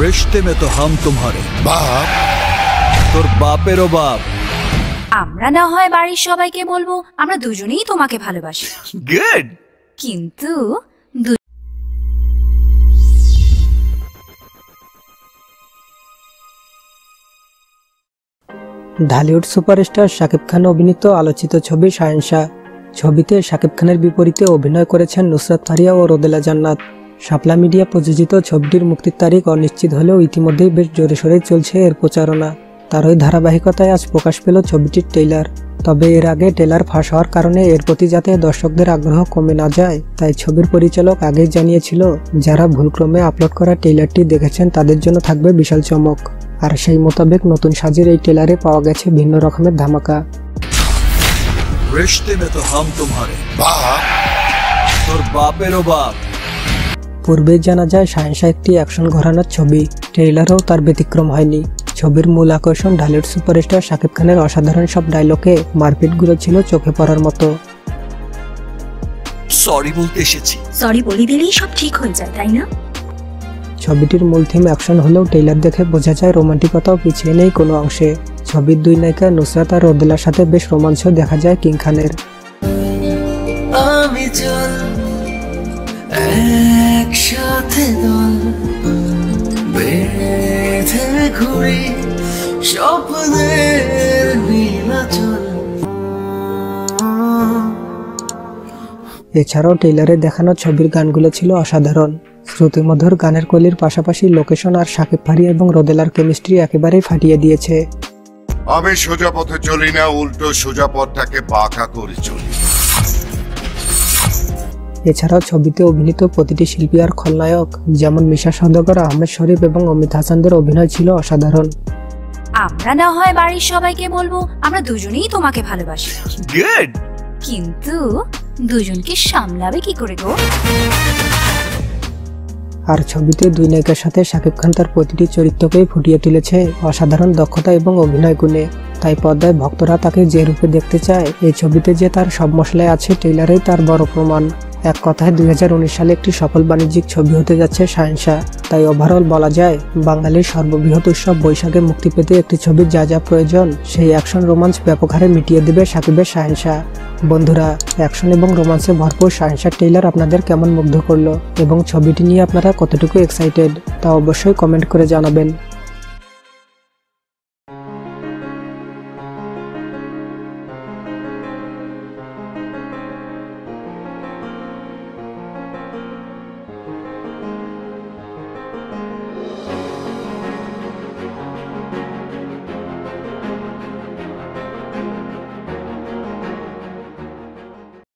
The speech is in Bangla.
रिश्ते में तो हम तुम्हारे বাপ তোর বাপেরও বাপ আমরা না হয় বাড়ির সবাইকে বলবো আমরা দুজনেই তোমাকে ভালোবাসি গুড কিন্তু দু- ঢালিউড সুপারস্টার শাকিব খান অভিনীত আলোচিত ছবি শাহেনশাহ ছবিতে শাকিব খানের বিপরীতে অভিনয় করেছেন নুসরাত ফারিয়া ও রোদেলা জান্নাত শাপলা মিডিয়া প্রযোজিত ছবিটির মুক্তির তারিখ অনিশ্চিত হলেও ইতিমধ্যেই বেশ জোরে সোরেই চলছে এর প্রচারণা। তার ওই ধারাবাহিকতায় আজ প্রকাশ পেল ছবিটির ট্রেলার তবে এর আগে ট্রেলার ফাঁস হওয়ার কারণে এর প্রতি যাতে দর্শকদের আগ্রহ কমে না যায়, তাই ছবির পরিচালক আগেই জানিয়েছিল, যারা ভুলক্রমে আপলোড করা ট্রেলারটি দেখেছেন তাদের জন্য থাকবে বিশাল চমক। আর সেই মোতাবেক নতুন সাজের এই ট্রেলারে পাওয়া গেছে ভিন্ন রকমের ধামাকা। রিশতে তো হাম তোমারে। বাপ বাপেরও বাপ। পূর্বেই জানা যায় শাহেনশাহ একটি অ্যাকশন ঘরানার ছবি ট্রেইলারও তার ব্যতিক্রম হয়নি। ছবির মূল আকর্ষণ ঢালিউড সুপারস্টার শাকিব খানের অসাধারণ সব ডায়লগে মারপিটগুলো ছিল চোখে পড়ার মতো। সরি বলতে এসেছি। সরি বলে দিলেই সব ঠিক হয়ে যায় তাই না? ছবিটির মূল থিম অ্যাকশন হলেও ট্রেইলার দেখে বোঝা যায় রোমান্টিকতাও পিছিয়ে নেই কোনো অংশে। ছবির দুই নায়িকা নুসরাত আর রোদেলার সাথে বেশ রোমাঞ্চ দেখা যায় কিং খানের। আমি স্বপ্নের নীলাচল। এছাড়াও ট্রেইলারে দেখানো ছবির গানগুলো ছিল অসাধারণ। শ্রুতিমধুর গানের কলির পাশাপাশি লোকেশন আর শাকিব ফারিয়া এবং রোদেলার কেমিস্ট্রি একেবারেই ফাটিয়ে দিয়েছে। আমি সোজা পথে চলি না উল্টো সোজা পথটাকে বাঁকা করে চলি। এছাড়াও ছবিতে অভিনীত প্রতিটি শিল্পী আর খলনায়ক যেমন মিশা সওদাগর আহমেদ শরীফ এবং অমিত হাসানদের অভিনয় ছিল অসাধারণ। আমরা না হয় বাড়ির সবাইকে বলব আমরা দুজনেই তোমাকে ভালোবাসি। গুড কিন্তু দুজনকে সামলাবে কি করে গো? আর ছবিতে দুই নায়িকার সাথে শাকিব খান তার প্রতিটি চরিত্রকেই ফুটিয়ে তুলেছে অসাধারণ দক্ষতা এবং অভিনয় গুণে। তাই পর্দায় ভক্তরা তাকে যে রূপে দেখতে চায় এই ছবিতে যে তার সব মশলায় আছে ট্রেলারেই তার বড় প্রমাণ। এক কথায় দুই হাজার উনিশ সালে একটি সফল বাণিজ্যিক ছবি হতে যাচ্ছে শাহেনশাহ। তাই ওভারঅল বলা যায়, বাঙালির সর্ববৃহৎ উৎসব বৈশাখে মুক্তি পেতে একটি ছবির যা যা প্রয়োজন, সেই অ্যাকশন রোমান্স ব্যাপক হারে মিটিয়ে দেবে সাকিবের শাহেনশাহ। বন্ধুরা অ্যাকশন এবং রোমান্সে ভরপুর শাহেনশাহ টেইলার আপনাদের কেমন মুগ্ধ করল এবং ছবিটি নিয়ে আপনারা কতটুকু এক্সাইটেড তা অবশ্যই কমেন্ট করে জানাবেন।